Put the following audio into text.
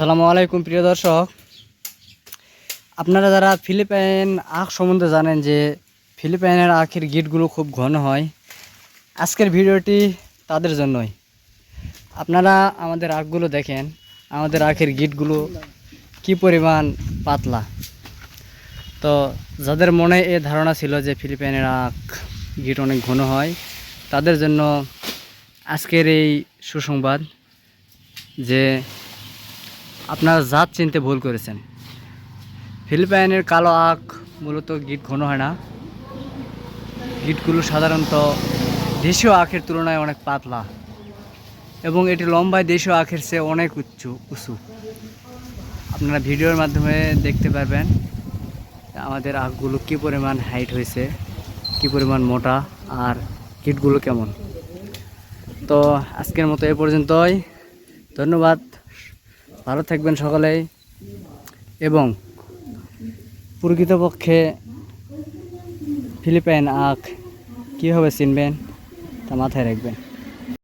সালামু আলাইকুম, প্রিয় দর্শক। আপনারা যারা ফিলিপাইন আখ সম্বন্ধে জানেন যে ফিলিপাইনের আখের গিটগুলো খুব ঘন হয়, আজকের ভিডিওটি তাদের জন্যই। আপনারা আমাদের আখগুলো দেখেন, আমাদের আখের গিটগুলো কি পরিমাণ পাতলা। তো যাদের মনে এ ধারণা ছিল যে ফিলিপাইনের আখ গিট অনেক ঘন হয়, তাদের জন্য আজকের এই সুসংবাদ যে আপনারা জাত চিনতে ভুল করেছেন। ফিলিপাইনের কালো আখ মূলত গিট ঘন হয় না। গিটগুলো সাধারণত দেশীয় আখের তুলনায় অনেক পাতলা। এবং এটি লম্বায় দেশীয় আখের চেয়ে অনেক উচ্চ, উঁচু। আপনারা ভিডিওর মাধ্যমে দেখতে পারবেন আমাদের আখগুলো কী পরিমাণ হাইট হয়েছে, কী পরিমাণ মোটা আর গিটগুলো কেমন। তো আজকের মতো এ পর্যন্তই। ধন্যবাদ। ভালো থাকবেন সকলেই। এবং প্রকৃতপক্ষে ফিলিপাইন আখ কীভাবে চিনবেন তা মাথায় রাখবেন।